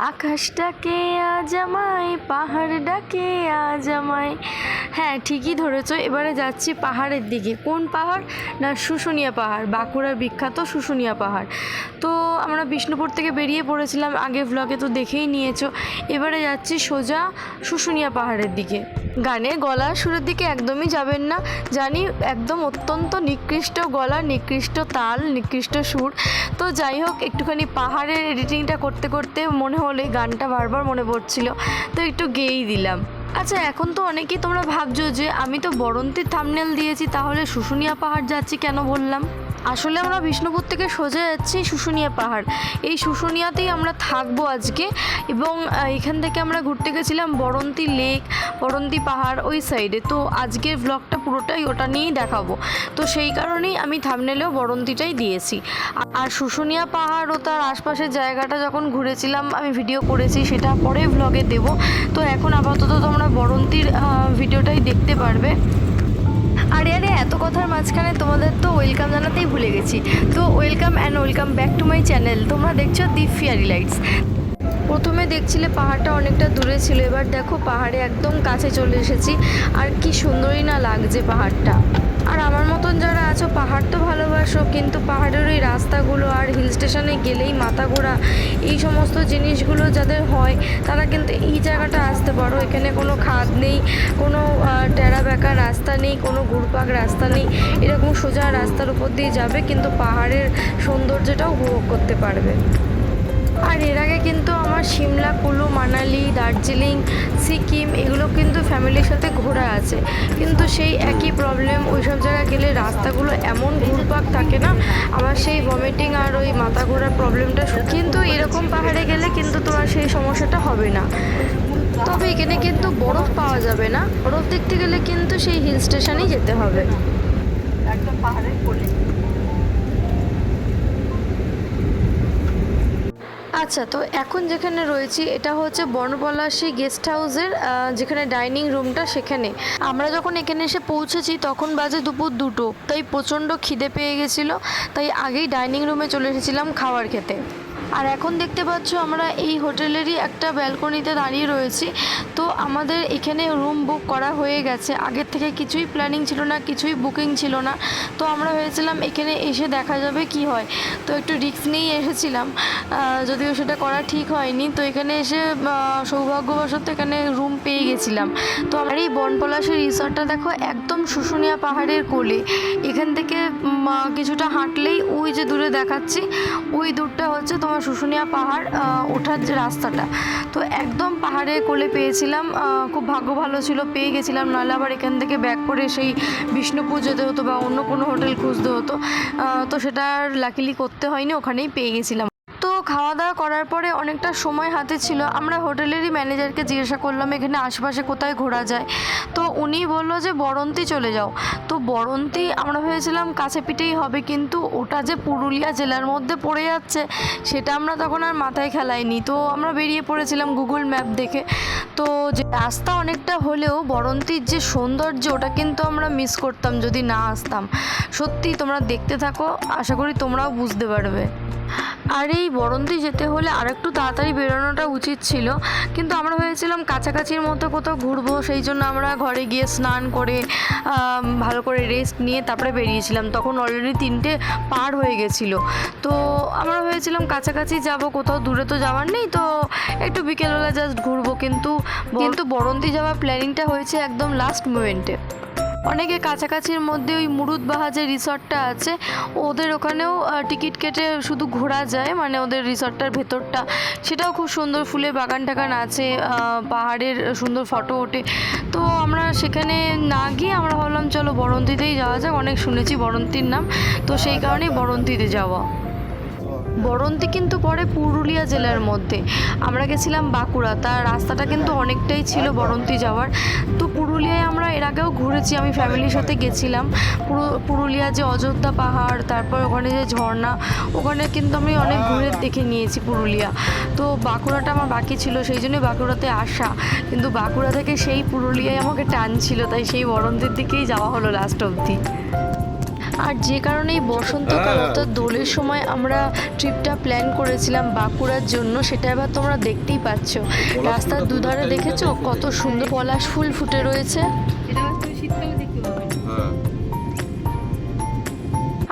আকাশ ডাকে আজ আমায় পাহাড় ডাকে আজ আমায়। হ্যাঁ ঠিকই ধরেছ, এবারে যাচ্ছি পাহাড়ের দিকে। কোন পাহাড়? না, শুশুনিয়া পাহাড়, বাঁকুড়ার বিখ্যাত শুশুনিয়া পাহাড়। তো আমরা বিষ্ণুপুর থেকে বেরিয়ে পড়েছিলাম। আগে ব্লগে তো দেখেই নিয়েছো। এবারে যাচ্ছি সোজা শুশুনিয়া পাহাড়ের দিকে। গানে গলা সুরের দিকে একদমই যাবেন না। জানি একদম অত্যন্ত নিকৃষ্ট গলা, নিকৃষ্ট তাল, নিকৃষ্ট সুর। তো যাই হোক, একটুখানি পাহাড়ের এডিটিংটা করতে করতে মনে হলে গানটা বারবার মনে পড়ছিল। তো একটু গেয়েই দিলাম। আচ্ছা এখন তো অনেকেই তোমরা ভাবছ যে আমি তো বরন্তির থামনেল দিয়েছি, তাহলে শুশুনিয়া পাহাড় যাচ্ছি কেন বললাম? আসলে আমরা বিষ্ণুপুর থেকে সোজা যাচ্ছি শুশুনিয়া পাহাড়। এই শুশুনিয়াতেই আমরা থাকব আজকে এবং এখান থেকে আমরা ঘুরতে গেছিলাম বরন্তি লেক, বরন্তি পাহাড় ওই সাইডে। তো আজকের ব্লগটা পুরোটাই ওটা নিয়েই দেখাবো। তো সেই কারণেই আমি থামনেলেও বরন্তিটাই দিয়েছি। আর শুশুনিয়া পাহাড় ও তার আশপাশের জায়গাটা যখন ঘুরেছিলাম, আমি ভিডিও করেছি, সেটা পরে ব্লগে দেব। তো এখন আপাতত তোমরা বরন্তির ভিডিওটাই দেখতে পারবে। আরে আরে, এত কথার মাঝখানে তোমাদের তো ওয়েলকাম জানাতেই ভুলে গেছি। তো welcome and welcome back to my channel তোমরা দেখছ দি ফিয়ারি লাইটস প্রথমে দেখছিলে পাহাড়টা অনেকটা দূরে ছিল, এবার দেখো পাহাড়ে একদম কাছে চলে এসেছি। আর কি সুন্দরই না লাগছে পাহাড়টা। আর আমার মতন যারা আছো, পাহাড় তো ভালোবাসো, কিন্তু পাহাড়ের ওই রাস্তাগুলো আর হিল স্টেশনে গেলেই মাথা ঘোরা, এই সমস্ত জিনিসগুলো যাদের হয়, তারা কিন্তু এই জায়গাটা আসতে পারো। এখানে কোনো খাদ নেই, কোনো টেরা বেঁকা রাস্তা নেই, কোনো ঘুরপাক রাস্তা নেই। এরকম সোজা রাস্তার উপর দিয়ে যাবে, কিন্তু পাহাড়ের সৌন্দর্যটাও উপভোগ করতে পারবে। আর এর আগে কিন্তু আমার সিমলা, কুলু, মানালি, দার্জিলিং, সিকিম এগুলো কিন্তু ফ্যামিলির সাথে ঘোরা আছে। কিন্তু সেই একই প্রবলেম ওই সব জায়গায় গেলে রাস্তাগুলো এমন ঘুরপাক থাকে না, আমার সেই ভমিটিং আর ওই মাথা ঘোরার প্রবলেমটা কিন্তু এরকম পাহাড়ে গেলে কিন্তু তোমার সেই সমস্যাটা হবে না। তবে এখানে কিন্তু বরফ পাওয়া যাবে না, বরফ দেখতে গেলে কিন্তু সেই হিল স্টেশনেই যেতে হবে। একদম পাহাড়ের কোলে। আচ্ছা তো এখন যেখানে রয়েছি, এটা হচ্ছে বর্ণপলাশী গেস্ট হাউসের যেখানে ডাইনিং রুমটা সেখানে। আমরা যখন এখানে এসে পৌঁছেছি, তখন বাজে দুপুর দুটো। তাই প্রচণ্ড খিদে পেয়ে গেছিল। তাই আগেই ডাইনিং রুমে চলে এসেছিলাম খাবার খেতে। আর এখন দেখতে পাচ্ছ আমরা এই হোটেলেরই একটা ব্যালকনিতে দাঁড়িয়ে রয়েছি। তো আমাদের এখানে রুম বুক করা হয়ে গেছে। আগের থেকে কিছুই প্ল্যানিং ছিল না, কিছুই বুকিং ছিল না। তো আমরা ভেবেছিলাম এখানে এসে দেখা যাবে কি হয়। তো একটু রিস্ক নিয়েই এসেছিলাম। যদিও সেটা করা ঠিক হয়নি। তো এখানে এসে সৌভাগ্যবশত এখানে রুম পেয়ে গেছিলাম। তো আমার এই বনপলাশের রিসর্টটা দেখো একদম শুশুনিয়া পাহাড়ের কোলে। এখান থেকে কিছুটা হাঁটলেই ওই যে দূরে দেখাচ্ছি, ওই দূরটা হচ্ছে তোমার শুশুনিয়া পাহাড় ওঠার যে রাস্তাটা, তো একদম পাহাড়ে কোলে পেয়েছিলাম খুব ভাগ্য ভালো ছিল, পেয়ে গেছিলাম নাহলে আবার এখান থেকে ব্যাক করে সেই বিষ্ণুপুর যেতে হতো বা অন্য কোনো হোটেল খুঁজতে হতো। তো সেটা লাকিলি করতে হয়নি, ওখানেই পেয়ে গেছিলাম। খাওয়া দাওয়া করার পরে অনেকটা সময় হাতে ছিল। আমরা হোটেলেরই ম্যানেজারকে জিজ্ঞাসা করলাম, এখানে আশেপাশে কোথায় ঘোরা যায়? তো উনি বলল যে, বরন্তি চলে যাও। তো বরন্তি, আমরা ভেবেছিলাম কাছে পিঠেই হবে, কিন্তু ওটা যে পুরুলিয়া জেলার মধ্যে পড়ে যাচ্ছে, সেটা আমরা তখন আর মাথায় খেলাইনি। তো আমরা বেরিয়ে পড়েছিলাম গুগল ম্যাপ দেখে। তো যে রাস্তা অনেকটা হলেও বরন্তির যে সৌন্দর্য, ওটা কিন্তু আমরা মিস করতাম যদি না আসতাম। সত্যি তোমরা দেখতে থাকো, আশা করি তোমরাও বুঝতে পারবে। আর এই বরন্তি যেতে হলে আরেকটু তাড়াতাড়ি বেরোনোটা উচিত ছিল। কিন্তু আমরা ভেবেছিলাম কাছাকাছির মতো কোথাও ঘুরবো সেই জন্য আমরা ঘরে গিয়ে স্নান করে ভালো করে রেস্ট নিয়ে তারপরে বেরিয়েছিলাম। তখন অলরেডি তিনটে পার হয়ে গেছিল। তো আমরা ভেবেছিলাম কাছাকাছি যাব কোথাও দূরে তো যাওয়ার নেই তো একটু বিকেলবেলা জাস্ট ঘুরবো। কিন্তু কিন্তু বরন্তি যাওয়ার প্ল্যানিংটা হয়েছে একদম লাস্ট মোমেন্টে অনেকে কাছাকাছির মধ্যে ওই মুরুদ বাহা যে রিসর্টটা আছে। ওদের ওখানেও টিকিট কেটে শুধু ঘোরা যায় মানে ওদের রিসর্টটার ভেতরটা। সেটাও খুব সুন্দর, ফুলের বাগান টাগান আছে পাহাড়ের সুন্দর ফটো ওঠে। তো আমরা সেখানে না গিয়ে আমরা ভাবলাম, চলো বরন্তিতেই যাওয়া যাক। অনেক শুনেছি বরন্তির নাম। তো সেই কারণেই বরন্তিতে যাওয়া। বরন্তি কিন্তু পড়ে পুরুলিয়া জেলার মধ্যে। আমরা গেছিলাম বাঁকুড়া। তার রাস্তাটা কিন্তু অনেকটাই ছিল বরন্তি যাওয়ার। তো পুরুলিয়ায় আমরা এর আগেও ঘুরেছি, আমি ফ্যামিলির সাথে গেছিলাম। পুরো, পুরুলিয়া যে অযোধ্যা পাহাড়, তারপর ওখানে যে ঝর্ণা, ওখানে কিন্তু আমি অনেক ঘুরে দেখে নিয়েছি পুরুলিয়া। তো বাঁকুড়াটা আমার বাকি ছিল, সেই জন্যই বাঁকুড়াতে আসা। কিন্তু বাঁকুড়া থেকে সেই পুরুলিয়ায় আমাকে টান ছিল তাই সেই বরন্তের দিকেই যাওয়া হলো লাস্ট অবধি। আর যে কারণেই বসন্তকাল অর্থাৎ দোলের সময় আমরা ট্রিপটা প্ল্যান করেছিলাম বাঁকুড়ার জন্য সেটা এবার তোমরা দেখতেই পাচ্ছ। রাস্তার দুধারে দেখেছ কত সুন্দর পলাশ ফুল ফুটে রয়েছে?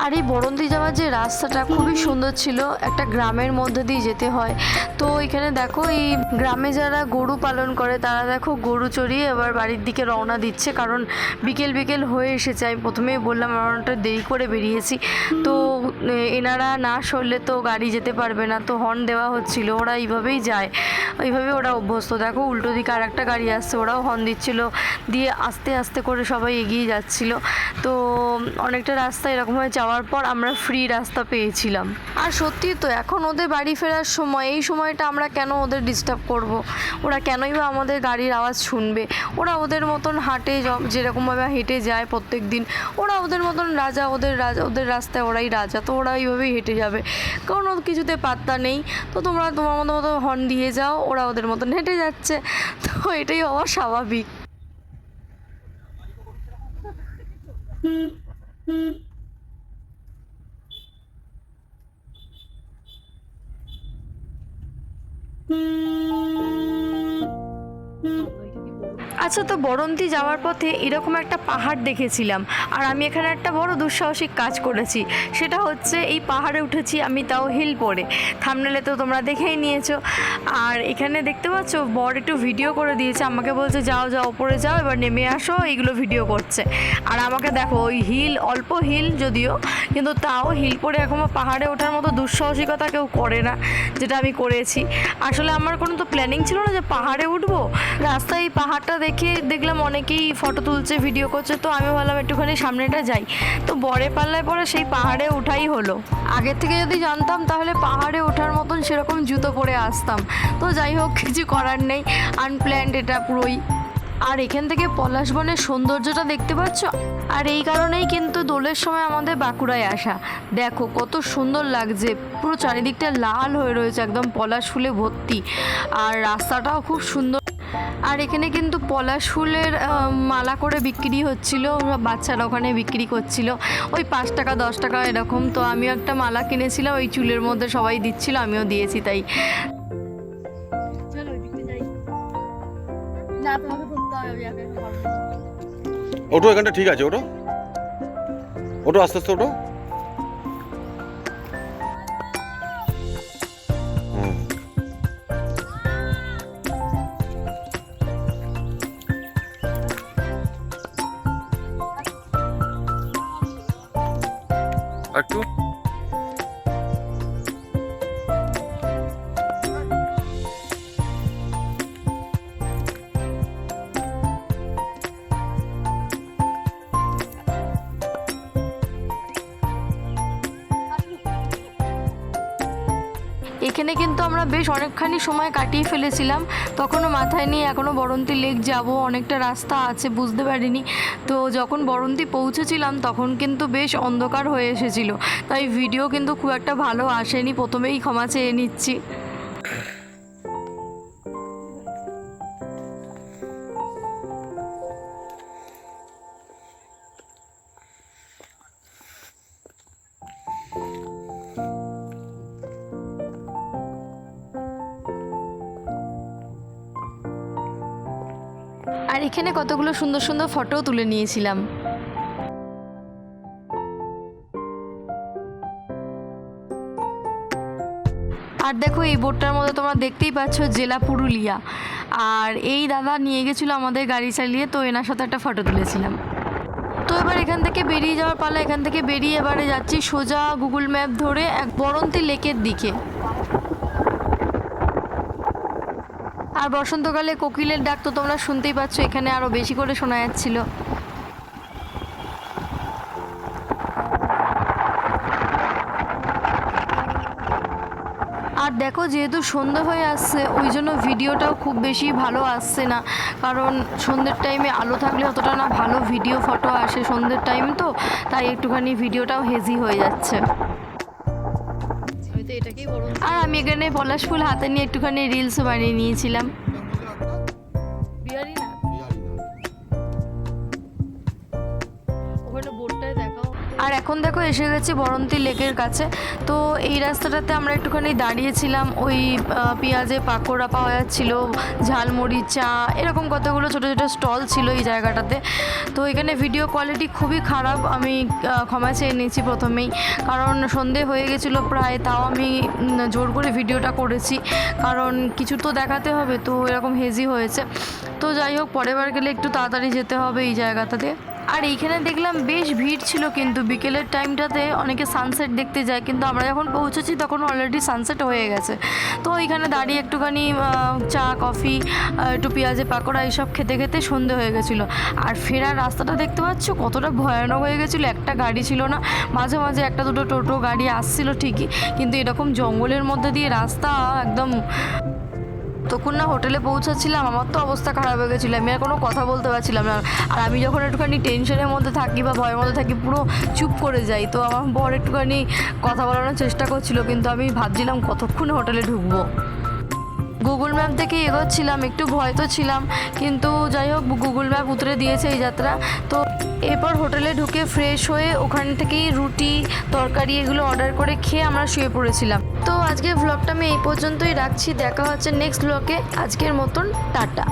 আর এই বরন্তি যাওয়ার যে রাস্তাটা খুবই সুন্দর ছিল, একটা গ্রামের মধ্যে দিয়ে যেতে হয়। তো এখানে দেখো, এই গ্রামে যারা গরু পালন করে, তারা দেখো গরু চড়িয়ে এবার বাড়ির দিকে রওনা দিচ্ছে। কারণ বিকেল বিকেল হয়ে এসেছে, আমি প্রথমেই বললাম অনেকটা দেরি করে বেরিয়েছি। তো এনারা না সরলে তো গাড়ি যেতে পারবে না, তো হর্ন দেওয়া হচ্ছিল, ওরা এইভাবেই যায়। এইভাবে ওরা অভ্যস্ত। দেখো, উল্টো দিকে আর একটা গাড়ি আসছে, ওরাও হর্ন দিচ্ছিল, দিয়ে আস্তে আস্তে করে সবাই এগিয়ে যাচ্ছিল। তো, অনেকটা রাস্তা এরকমভাবে যাওয়ার পর আমরা ফ্রি রাস্তা পেয়েছিলাম। আর সত্যি তো এখন ওদের বাড়ি ফেরার সময় এই সময়টা আমরা কেন ওদের ডিস্টার্ব করব। ওরা কেনই বা আমাদের গাড়ির আওয়াজ শুনবে? ওরা ওদের মতন হাঁটে যেরকমভাবে হেঁটে যায় প্রত্যেক দিন। ওরা ওদের মতন রাজা ওদের রাজা ওদের রাস্তায় ওরাই রাজা তো ওরা এইভাবেই হেঁটে যাবে। কোনো কিছুতে পাত্তা নেই। তো তোমরা তোমার মতো মতো হর্ন দিয়ে যাও ওরা ওদের মতন হেঁটে যাচ্ছে। তো এটাই হওয়া স্বাভাবিক। mọi người আচ্ছা তো বরন্তি যাওয়ার পথে এরকম একটা পাহাড় দেখেছিলাম, আর আমি এখানে একটা বড় দুঃসাহসিক কাজ করেছি। সেটা হচ্ছে, এই পাহাড়ে উঠেছি আমি তাও হিল পরে থামনেলে তো তোমরা দেখেই নিয়েছো। আর এখানে দেখতে পাচ্ছ, বর একটু ভিডিও করে দিয়েছে, আমাকে বলছে, যাও যাও, ওপরে যাও, এবার নেমে আসো, এইগুলো ভিডিও করছে। আর আমাকে দেখো, ওই হিল, অল্প হিল যদিও, কিন্তু তাও হিল পরে এখনও পাহাড়ে ওঠার মতো দুঃসাহসিকতা কেউ করে না, যেটা আমি করেছি। আসলে আমার কোনো তো প্ল্যানিং ছিল না যে পাহাড়ে উঠবো। রাস্তায় এই পাহাড়টা দেখে দেখলাম অনেকেই ফটো তুলছে ভিডিও করছে, তো আমি ভাবলাম একটুখানি সামনেটা যাই। তো বরে পাল্লায় পরে সেই পাহাড়ে ওঠাই হলো। আগের থেকে যদি জানতাম তাহলে পাহাড়ে ওঠার মতন সেরকম জুতো পরে আসতাম। তো যাই হোক, কিছু করার নেই আনপ্ল্যান্ড এটা পুরোই। আর এখান থেকে পলাশ বনের সৌন্দর্যটা দেখতে পাচ্ছ? আর এই কারণেই কিন্তু দোলের সময় আমাদের বাঁকুড়ায় আসা। দেখো, কত সুন্দর লাগছে, পুরো চারিদিকটা লাল হয়ে রয়েছে, একদম পলাশ ফুলে ভর্তি। আর রাস্তাটাও খুব সুন্দর। আর এখানে কিন্তু পলাশ ফুলের মালা করে বিক্রি হচ্ছিল বাচ্চারা ওখানে বিক্রি করছিল। ওই পাঁচ টাকা দশ টাকা এরকম তো আমিও একটা মালা কিনেছিলাম ওই চুলের মধ্যে সবাই দিচ্ছিল আমিও দিয়েছি তাই। ওটো এখানটা ঠিক আছে ওটো ওটো আস্তে আস্তে ওটো এখানে কিন্তু আমরা বেশ অনেকখানি সময় কাটিয়ে ফেলেছিলাম। তখনও মাথায় নিয়ে এখনও বরন্তি লেক যাব, অনেকটা রাস্তা আছে, বুঝতে পারিনি। তো যখন বরন্তি পৌঁছেছিলাম, তখন কিন্তু বেশ অন্ধকার হয়ে এসেছিল। তাই ভিডিও কিন্তু খুব একটা ভালো আসেনি, প্রথমেই ক্ষমা চেয়ে নিচ্ছি। কতগুলো সুন্দর সুন্দর ফটোও তুলে নিয়েছিলাম। আর দেখো, এই বোর্ডটার মধ্যে তোমরা দেখতেই পাচ্ছ জেলা পুরুলিয়া। আর এই দাদা নিয়ে গেছিল আমাদের গাড়ি চালিয়ে, তো এনার সাথে একটা ফটো তুলেছিলাম। তো এবার এখান থেকে বেরিয়ে যাওয়ার পালা, এখান থেকে বেরিয়ে এবারে যাচ্ছি সোজা গুগল ম্যাপ ধরে এক বরন্তি লেকের দিকে। আর বসন্তকালে কোকিলের ডাক তো তোমরা শুনতেই পাচ্ছ, এখানে আরও বেশি করে শোনা যাচ্ছিল। আর দেখো, যেহেতু সন্ধে হয়ে আসছে, ওই জন্য ভিডিওটাও খুব বেশি ভালো আসছে না। কারণ সন্ধ্যের টাইমে আলো থাকলে অতটা না ভালো ভিডিও ফটো আসে সন্ধ্যের টাইম তো, তাই একটুখানি ভিডিওটাও হেজি হয়ে যাচ্ছে। তো এটাকেই বড় আর আমি এখানে পলাশ ফুল হাতে নিয়ে একটুখানি রিলস বানিয়ে নিয়েছিলাম। আর এখন দেখো এসে গেছি বরন্তি লেকের কাছে। তো এই রাস্তাটাতে আমরা একটুখানি দাঁড়িয়েছিলাম, ওই পেঁয়াজে পাকোড়া পাওয়া যাচ্ছিল, ঝালমুড়ি, চা, এরকম কতগুলো ছোটো ছোটো স্টল ছিল এই জায়গাটাতে। তো এখানে ভিডিও কোয়ালিটি খুবই খারাপ, আমি ক্ষমা চেয়ে নিয়েছি প্রথমেই। কারণ সন্ধে হয়ে গেছিল প্রায়, তাও আমি জোর করে ভিডিওটা করেছি। কারণ কিছু তো দেখাতে হবে, তো এরকম হেজি হয়েছে। তো যাই হোক, পরের বার গেলে একটু তাড়াতাড়ি যেতে হবে এই জায়গাটাতে। আর এইখানে দেখলাম বেশ ভিড় ছিল কিন্তু বিকেলের টাইমটাতে অনেকে সানসেট দেখতে যায়, কিন্তু আমরা যখন পৌঁছেছি তখন অলরেডি সানসেট হয়ে গেছে। তো ওইখানে দাঁড়িয়ে একটুখানি চা কফি একটু পেঁয়াজে, পাকোড়া এইসব খেতে খেতে সন্ধে হয়ে গেছিল। আর ফেরার রাস্তাটা দেখতে পাচ্ছ? কতটা ভয়ানক হয়ে গেছিল, একটা গাড়ি ছিল না। মাঝে মাঝে একটা দুটো টোটো গাড়ি আসছিল ঠিকই, কিন্তু এরকম জঙ্গলের মধ্যে দিয়ে রাস্তা একদম তখন না হোটেলে পৌঁছাচ্ছিলাম, আমার তো অবস্থা খারাপ হয়ে গেছিল, আমি আর কোনো কথা বলতে পারছিলাম না। আর আমি যখন একটুখানি টেনশনের মধ্যে থাকি বা ভয়ের মধ্যে থাকি, পুরো চুপ করে যাই। তো আমার বর একটুখানি কথা বলানোর চেষ্টা করছিল, কিন্তু আমি ভাবছিলাম কতক্ষণ হোটেলে ঢুকবো। গুগল ম্যাপ থেকে এগোচ্ছিলাম, একটু ভয় তো ছিলাম, কিন্তু যাই হোক, গুগল ম্যাপ উতরে দিয়েছে এই যাত্রা। তো এরপর হোটেলে ঢুকে ফ্রেশ হয়ে ওখান থেকেই রুটি, তরকারি এগুলো অর্ডার করে খেয়ে আমরা শুয়ে পড়েছিলাম। তো আজকের ভ্লগটা আমি এই পর্যন্তই রাখছি। দেখা হচ্ছে নেক্সট ব্লকে আজকের মতন টাটা।